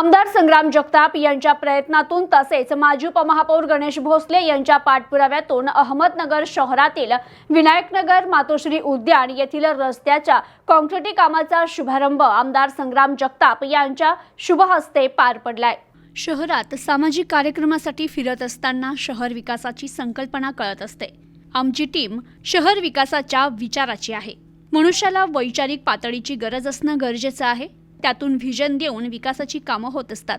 आमदार संग्राम जगताप यांच्या प्रयत्नातून तसेच माजी उपमहापौर गणेश भोसले यांच्या पाठपुराव्यातून अहमदनगर शहरातील विनायकनगर मातोश्री उद्यान येथील रस्त्याच्या कॉन्क्रिटी कामाचा शुभारंभ आमदार संग्राम जगताप यांच्या शुभ हस्ते पार पडलाय. शहरात सामाजिक कार्यक्रमासाठी फिरत असताना शहर विकासाची संकल्पना कळत असते. आमची टीम शहर विकासाच्या विचाराची आहे. मनुष्याला वैचारिक पातळीची गरज असणं गरजेचं आहे. त्यातून व्हिजन देऊन विकासाची कामं होत असतात.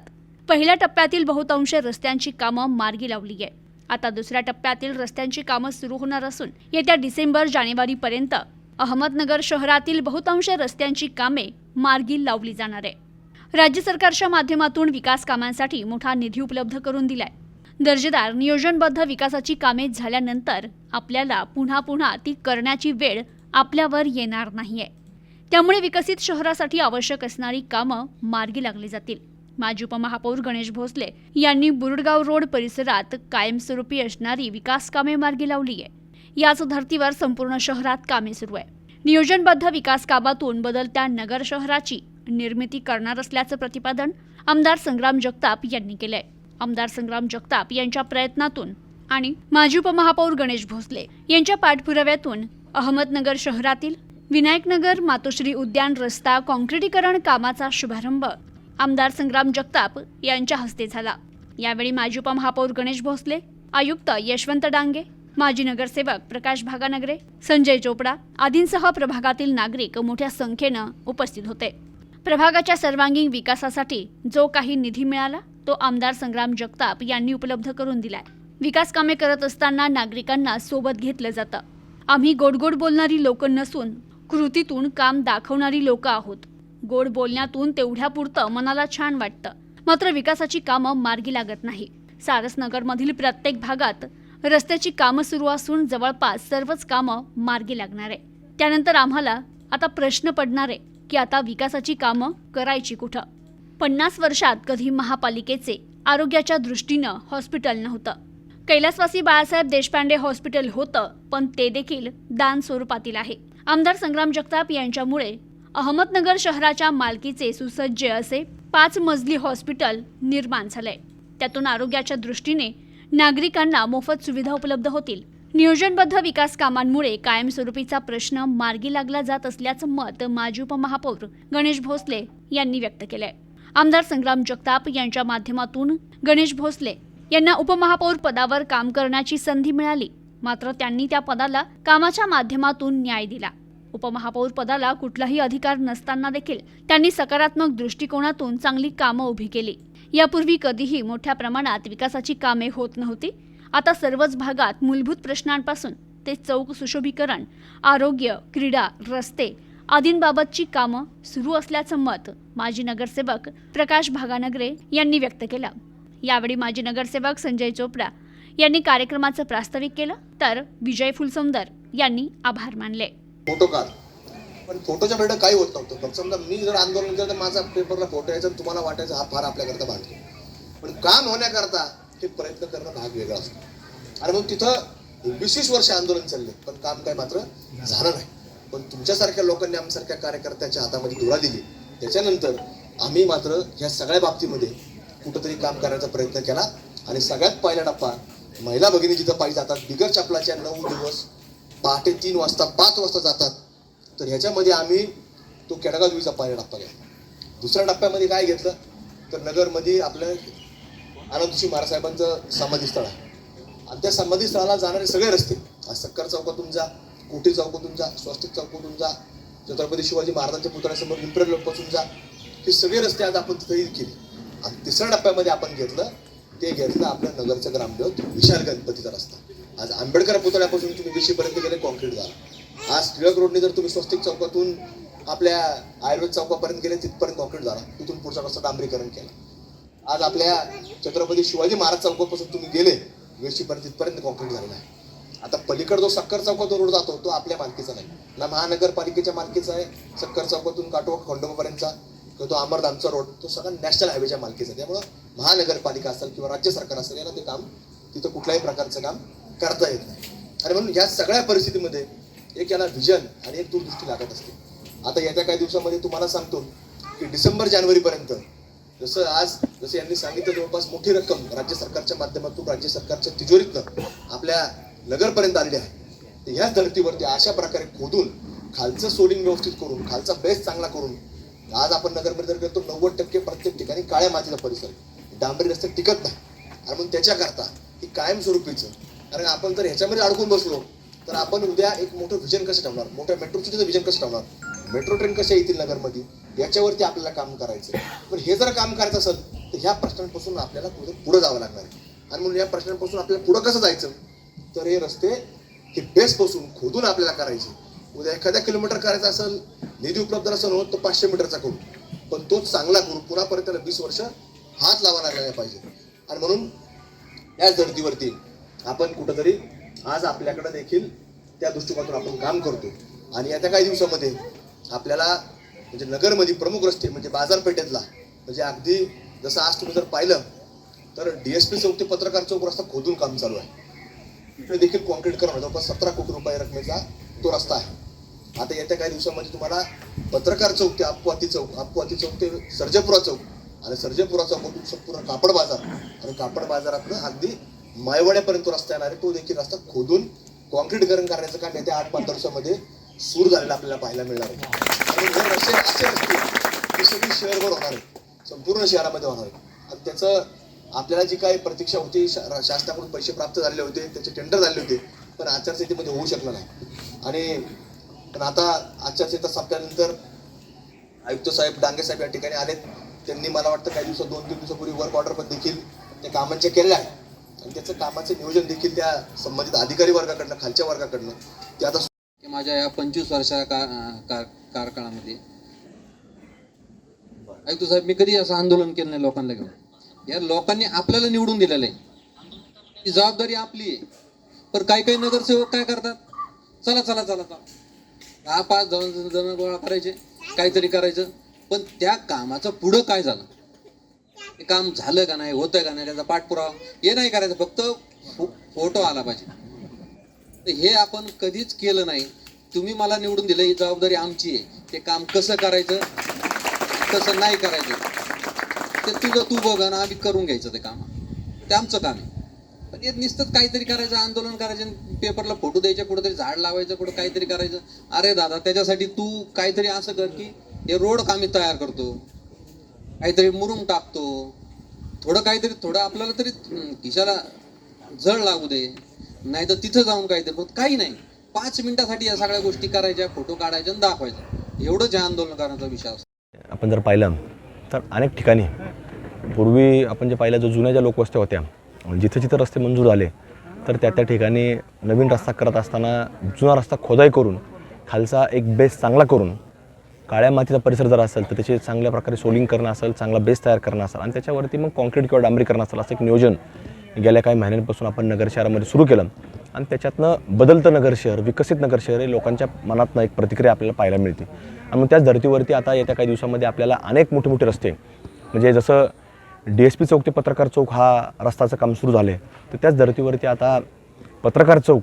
पहिल्या टप्प्यातील बहुतांश रस्त्यांची कामं मार्गी लावली आहे आता दुसऱ्या टप्प्यातील रस्त्यांची कामं सुरू होणार असून येत्या डिसेंबर जानेवारीपर्यंत अहमदनगर शहरातील बहुतांश रस्त्यांची कामे मार्गी लावली जाणार आहे. राज्य सरकारच्या माध्यमातून विकास कामांसाठी मोठा निधी उपलब्ध करून दिलाय. दर्जेदार नियोजनबद्ध विकासाची कामे झाल्यानंतर आपल्याला पुन्हा पुन्हा ती करण्याची वेळ आपल्यावर येणार नाहीये. त्यामुळे विकसित शहरासाठी आवश्यक असणारी कामं मार्गी लागली जातील. माजी उपमहापौर गणेश भोसले यांनी बुरुडगाव रोड परिसरात कायमस्वरूपी असणारी विकास कामे मार्गी लावली आहे. याच धर्तीवर संपूर्ण शहरात कामे सुरू आहे. नियोजनबद्ध विकास कामातून बदलत्या नगर शहराची निर्मिती करणार असल्याचं प्रतिपादन आमदार संग्राम जगताप यांनी केलंय. आमदार संग्राम जगताप यांच्या प्रयत्नातून आणि माजी उपमहापौर गणेश भोसले यांच्या पाठपुराव्यातून अहमदनगर शहरातील विनायकनगर मातोश्री उद्यान रस्ता काँक्रिटीकरण कामाचा शुभारंभ. आमदार संग्राम जगताप यांच्या हस्ते झाला. यावेळी माजी उपमहापौर गणेश भोसले आयुक्त यशवंत डांगे माजी नगरसेवक प्रकाश भागानगरे संजय चोपडा आदींसह प्रभागातील नागरिक मोठ्या संख्येनं उपस्थित होते. प्रभागाच्या सर्वांगीण विकासासाठी जो काही निधी मिळाला तो आमदार संग्राम जगताप यांनी उपलब्ध करून दिलाय. विकास कामे करत असताना नागरिकांना सोबत घेतलं जातं. आम्ही गोडगोड बोलणारी लोक नसून कृतीतून काम दाखवणारी लोक आहोत. गोड बोलण्यातून तेवढ्यापुरतं मनाला छान वाटतं. मात्र विकासाची कामं मार्गी लागत नाही. सारसनगरमधील प्रत्येक भागात रस्त्याची कामं सुरू असून जवळपास सर्वच कामं मार्गी लागणार. आहे त्यानंतर आम्हाला आता प्रश्न पडणार आहे की आता विकासाची कामं करायची कुठं? पन्नास वर्षात कधी महापालिकेचे आरोग्याच्या दृष्टीनं हॉस्पिटल नव्हतं. कैलासवासी बाळासाहेब देशपांडे हॉस्पिटल होतं पण ते देखील दान स्वरूपातील आहे. आमदार संग्राम जगताप यांच्यामुळे अहमदनगर शहराच्या मालकीचे सुसज्ज असे पाच मजली हॉस्पिटल निर्माण झालंय त्यातून आरोग्याच्या दृष्टीने नागरिकांना मोफत सुविधा उपलब्ध होतील. नियोजनबद्ध विकास कामांमुळे कायमस्वरूपीचा प्रश्न मार्गी लागला जात असल्याचं मत माजी उपमहापौर गणेश भोसले यांनी व्यक्त केलंय. आमदार संग्राम जगताप यांच्या माध्यमातून गणेश भोसले यांना उपमहापौर पदावर काम करण्याची संधी मिळाली. मात्र त्यांनी त्या पदाला कामाच्या माध्यमातून न्याय दिला. उपमहापौर पदाला कुठलाही अधिकार नसताना देखील त्यांनी सकारात्मक दृष्टिकोनातून चांगली कामं उभी केली. यापूर्वी कधीही मोठ्या प्रमाणात विकासाची कामे होत नव्हती. आता सर्वच भागात मूलभूत प्रश्नांपासून ते चौक सुशोभीकरण आरोग्य क्रीडा रस्ते आदींबाबतची कामं सुरू असल्याचं मत माजी नगरसेवक प्रकाश भागानगरे यांनी व्यक्त केलं. यावेळी माजी नगरसेवक संजय चोपडा यांनी कार्यक्रमाचं प्रास्ताविक केलं. तर विजय फुलसुंदर यांनी आभार मानले. फोटो काढ. पण फोटोच्या वेळेला काही होत नव्हतं. फक्त समजा मी जर आंदोलन केलं तर माझा पेपरला फोटो यायचा तुम्हाला वाटायचा हा फार आपल्याकरता भाग आहे. पण काम होण्याकरता हे प्रयत्न करणं भाग वेगळा असतो. आणि मग तिथं वीस वर्ष आंदोलन चालले पण काम काय मात्र झालं नाही. पण तुमच्यासारख्या लोकांनी आमच्यासारख्या कार्यकर्त्याच्या हातामध्ये धुरा दिली. त्याच्यानंतर आम्ही मात्र ह्या सगळ्या बाबतीमध्ये कुठंतरी काम करण्याचा प्रयत्न केला. आणि सगळ्यात पहिला टप्पा महिला भगिनी जिथं पाहिजे जातात बिगर चपलाच्या नऊ दिवस पहाटे तीन वाजता पाच वाजता जातात. तर ह्याच्यामध्ये आम्ही तो केडगाव देवीचा पहिला टप्पा घेतला दुसऱ्या टप्प्यामध्ये काय घेतलं? तर नगरमध्ये आपलं आनंदशी महाराजसाहेबांचं समाधी स्थळ आहे. आणि त्या समाधी स्थळाला जाणारे सगळे रस्ते आज सक्कर चौकातून जा कोठी चौकातून जा स्वस्तिक चौकातून जा छत्रपती शिवाजी महाराजांच्या पुतळ्यासमोर इम्पेरियलपासून जा हे सगळे रस्ते आज आपण तिथेही केले. आणि तिसऱ्या टप्प्यामध्ये आपण घेतलं ते घेतलं आपल्या नगरचं ग्रामदेवत विशाल गणपतीचा रस्ता. आज आंबेडकर पुतळ्यापासून तुम्ही विशीपर्यंत गेले कॉन्क्रीट झाला आज टिळक रोडने जर तुम्ही स्वस्तिक चौकातून आपल्या आयुर्वेद चौकापर्यंत गेले तिथपर्यंत कॉन्क्रीट झाला तिथून पुढचा रस्ता डांबरीकरण केलं. आज आपल्या छत्रपती शिवाजी महाराज चौकापासून तुम्ही गेले वेशीपर्यंत तिथपर्यंत कॉन्क्रीट झालेला आहे. आता पलीकड जो सक्कर चौकातून रोड जातो तो आपल्या मालकीचा नाही. ना महानगरपालिकेच्या मालकीचा आहे सक्कर चौकातून काटोक खंडोबापर्यंतचा किंवा तो अमरधामचा रोड तो सगळा नॅशनल हायवेच्या मालकीचा आहे. त्यामुळं महानगरपालिका असेल किंवा राज्य सरकार असेल याला ते काम तिथं कुठल्याही प्रकारचं काम करता येत नाही. आणि म्हणून या सगळ्या परिस्थितीमध्ये एक याला व्हिजन आणि एक दूरदृष्टी लागत असते. आता येत्या काही दिवसामध्ये तुम्हाला सांगतो की डिसेंबर जानेवारीपर्यंत जसं आज जसं यांनी सांगितलं जवळपास मोठी रक्कम राज्य सरकारच्या माध्यमातून राज्य सरकारच्या तिजोरीतनं आपल्या नगरपर्यंत आलेली आहे. तर ह्याच धर्तीवरती अशा प्रकारे खोदून खालचं सोडिंग व्यवस्थित करून खालचा बेस चांगला करून आज आपण नगरमध्ये जर गेलो तर नव्वद टक्के प्रत्येक ठिकाणी काळ्या मातीचा परिसर डांबरी रस्ते टिकत नाही. आणि म्हणून त्याच्याकरता ही कायमस्वरूपीचं कारण आपण जर ह्याच्यामध्ये अडकून बसलो तर आपण उद्या एक मोठं व्हिजन कसं ठेवणार? मोठ्या मेट्रोचं तिथं व्हिजन कसं ठेवणार? मेट्रो ट्रेन कशा येतील नगरमध्ये? याच्यावरती आपल्याला काम करायचं पण हे जर काम करायचं असेल तर ह्या प्रश्नांपासून आपल्याला पुढे पुढे जावं लागणार आहे? आणि म्हणून या प्रश्नांपासून आपल्याला पुढं कसं जायचं? तर हे रस्ते हे बेसपासून खोदून आपल्याला करायचे. उद्या एखाद्या किलोमीटर करायचा असेल निधी उपलब्ध असेल होत तर पाचशे मीटरचा करू पण तोच चांगला करू पुन्हा परत त्याला वीस वर्ष हात लावा लागला पाहिजे. आणि म्हणून याच धर्तीवरती आपण कुठंतरी आज आपल्याकडे देखील त्या दृष्टिकोनातून आपण काम करतो. आणि येत्या काही दिवसामध्ये आपल्याला म्हणजे नगरमध्ये प्रमुख रस्ते म्हणजे बाजारपेठेतला म्हणजे अगदी जसं आज तुम्ही जर पाहिलं तर डी एस चौक ते पत्रकार चौक रस्ता खोदून काम चालू आहे. इकडे देखील कॉन्क्रीट करणं जवळपास सतरा कोटी रुपये रकमेचा तो रस्ता आहे. आता येत्या काही दिवसामध्ये तुम्हाला पत्रकार चौक ते अपवाती चौक अपवाती चौक ते सर्जपुरा चौक आणि सर्जपुरा चौकातून संपूर्ण कापड बाजार. आणि कापड बाजारातनं अगदी मायवाड्यापर्यंत रस्ता येणार आहे. तो देखील रस्ता खोदून कॉन्क्रीटीकरण करण्याचं काम येत्या. आठ पाच दिवसामध्ये सुरू झालेलं आपल्याला पाहायला मिळणार आहे. आणि हे रस्ते असे रस्ते हे सगळी शहरभर होणार आहे. संपूर्ण शहरामध्ये होणार आहे. आणि त्याचं आपल्याला जी काही प्रतीक्षा होती शा- शासनाकडून पैसे प्राप्त झाले होते त्याचे टेंडर झाले होते पण आचारसंहितेमध्ये होऊ शकलं नाही. आणि पण आता आचारसंहिता संपल्यानंतर आयुक्त साहेब डांगे साहेब या ठिकाणी आलेत. त्यांनी मला वाटतं काही दिवसात दोन तीन दिवसापूर्वी वर्क ऑर्डर पण देखील त्या कामांचे केलेल्या आहे आणि त्याचं कामाचे नियोजन देखील त्या संबंधित अधिकारी वर्गाकडनं खालच्या वर्गाकडनं ते आता माझ्या या पंचवीस वर्षा का कार कार्यकाळामध्ये ऐकतो साहेब मी कधी असं आंदोलन केलं नाही लोकांना घेऊन? या लोकांनी आपल्याला निवडून दिलेलं आहे. ती जबाबदारी आपली आहे. पण काही काही नगरसेवक काय करतात? चला चला चला चला. दहा पाच जण जण गोळा करायचे काहीतरी करायचं. पण त्या कामाचं पुढं काय झालं? ते काम झालं का नाही होतं का नाही त्याचा पाठपुरावा हे नाही करायचं फक्त फोटो आला पाहिजे. तर हे आपण कधीच केलं नाही. तुम्ही मला निवडून दिलं ही जबाबदारी आमची आहे. ते काम कसं करायचं कसं नाही करायचं. ते तुझं तू बघ ना आम्ही करून घ्यायचं ते काम. ते आमचं काम आहे. पण हे नुसतंच काहीतरी करायचं आंदोलन करायचं पेपरला फोटो द्यायचे कुठंतरी झाड लावायचं कुठं काहीतरी करायचं. अरे दादा त्याच्यासाठी तू काहीतरी असं कर की हे रोड आम्ही तयार करतो. काहीतरी मुरुम टाकतो. थोडं काहीतरी थोडं आपल्याला तरी खिशाला जळ लागू दे. नाही तर तिथं जाऊन काहीतरी बघ काही नाही. पाच मिनिटासाठी या सगळ्या गोष्टी करायच्या फोटो काढायच्या आणि दाखवायचं. एवढंच या आंदोलनकारांचा विषय असतो. आपण जर पाहिलं तर अनेक ठिकाणी पूर्वी आपण जे पाहिलं जो जुन्या ज्या लोकवस्त्या होत्या जिथं जिथं रस्ते मंजूर झाले तर त्या त्या ठिकाणी नवीन रस्ता करत असताना जुना रस्ता खोदाई करून खालचा एक बेस चांगला करून काळ्या मातीचा परिसर जर असेल तर त्याचे चांगल्या प्रकारे सोलिंग करणं असेल चांगला बेस तयार करणं असेल आणि त्याच्यावरती मग कॉन्क्रीट किंवा डांबरीकरण असेल असं एक नियोजन गेल्या काही महिन्यांपासून आपण नगर शहरामध्ये सुरू केलं. आणि त्याच्यातनं बदलतं नगर शहर विकसित नगर शहर हे लोकांच्या मनातनं एक प्रतिक्रिया आपल्याला पाहायला मिळते. आणि मग त्याच धर्तीवरती आता येत्या काही दिवसामध्ये आपल्याला अनेक मोठे मोठे रस्ते म्हणजे जसं डी एस पी चौक ते पत्रकार चौक हा रस्त्याचं काम सुरू झालं आहे तर त्याच धर्तीवरती आता पत्रकार चौक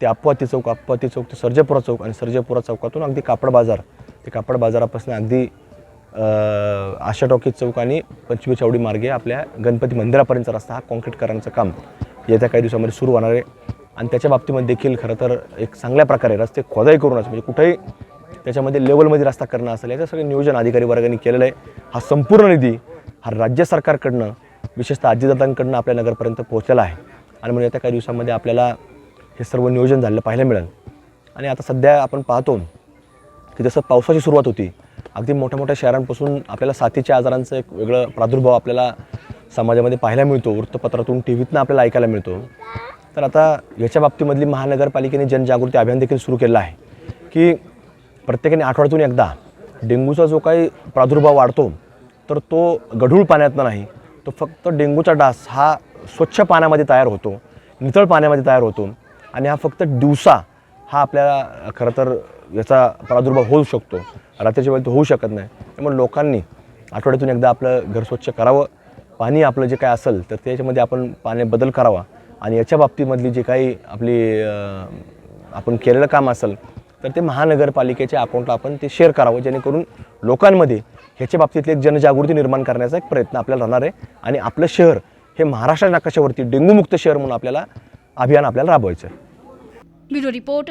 ते अपवाती चौक अपवाती चौक ते सर्जेपुरा चौक आणि सर्जेपुरा चौकातून अगदी कापड बाजार ते कापड बाजारापासून अगदी आशा टॉकीज चौक आणि पंचमी चावडी मार्गे आपल्या गणपती मंदिरापर्यंतचा रस्ता हा कॉन्क्रीट करण्याचं काम येत्या काही दिवसामध्ये सुरू होणार आहे. आणि त्याच्या बाबतीमध्ये देखील खरं तर एक चांगल्या प्रकारे रस्ते खोदाई करूनच म्हणजे कुठेही त्याच्यामध्ये लेवलमध्ये रस्ता करणं असेल याचं सगळं नियोजन अधिकारी वर्गाने केलेलं आहे. हा संपूर्ण निधी हा राज्य सरकारकडनं विशेषतः आजीदादांकडनं आपल्या नगरपर्यंत पोहोचलेला आहे. आणि म्हणून येत्या काही दिवसामध्ये आपल्याला हे सर्व नियोजन झालेलं पाहायला मिळेल. आणि आता सध्या आपण पाहतो की जसं पावसाची सुरुवात होती अगदी मोठ्या मोठ्या शहरांपासून आपल्याला साथीच्या आजारांचं एक वेगळं प्रादुर्भाव आपल्याला समाजामध्ये पाहायला मिळतो. वृत्तपत्रातून टी व्हीतनं आपल्याला ऐकायला मिळतो. तर आता याच्या बाबतीमधली महानगरपालिकेने जनजागृती अभियान देखील सुरू केलं आहे की प्रत्येकाने आठवड्यातून एकदा डेंग्यूचा जो काही प्रादुर्भाव वाढतो तर तो गढूळ पाण्यातनं नाही तो फक्त डेंग्यूचा डास हा स्वच्छ पाण्यामध्ये तयार होतो नितळ पाण्यामध्ये तयार होतो आणि हा फक्त दिवसा हा आपल्याला खरं तर याचा प्रादुर्भाव होऊ शकतो. रात्रीच्या वेळी तो होऊ शकत नाही. त्यामुळे लोकांनी आठवड्यातून एकदा आपलं घर स्वच्छ करावं. पाणी आपलं जे काय असेल तर त्याच्यामध्ये आपण पाण्यात बदल करावा. आणि याच्या बाबतीमधली जे काही आपली आपण केलेलं काम असेल तर ते महानगरपालिकेच्या अकाउंटला आपण ते शेअर करावं. जेणेकरून लोकांमध्ये ह्याच्या बाबतीतली एक जनजागृती निर्माण करण्याचा एक प्रयत्न आपल्याला राहणार आहे. आणि आपलं शहर हे महाराष्ट्र नकाशावरती डेंग्यूमुक्त शहर म्हणून आपल्याला अभियान आपल्याला राबवायचं आहे. Bureau report.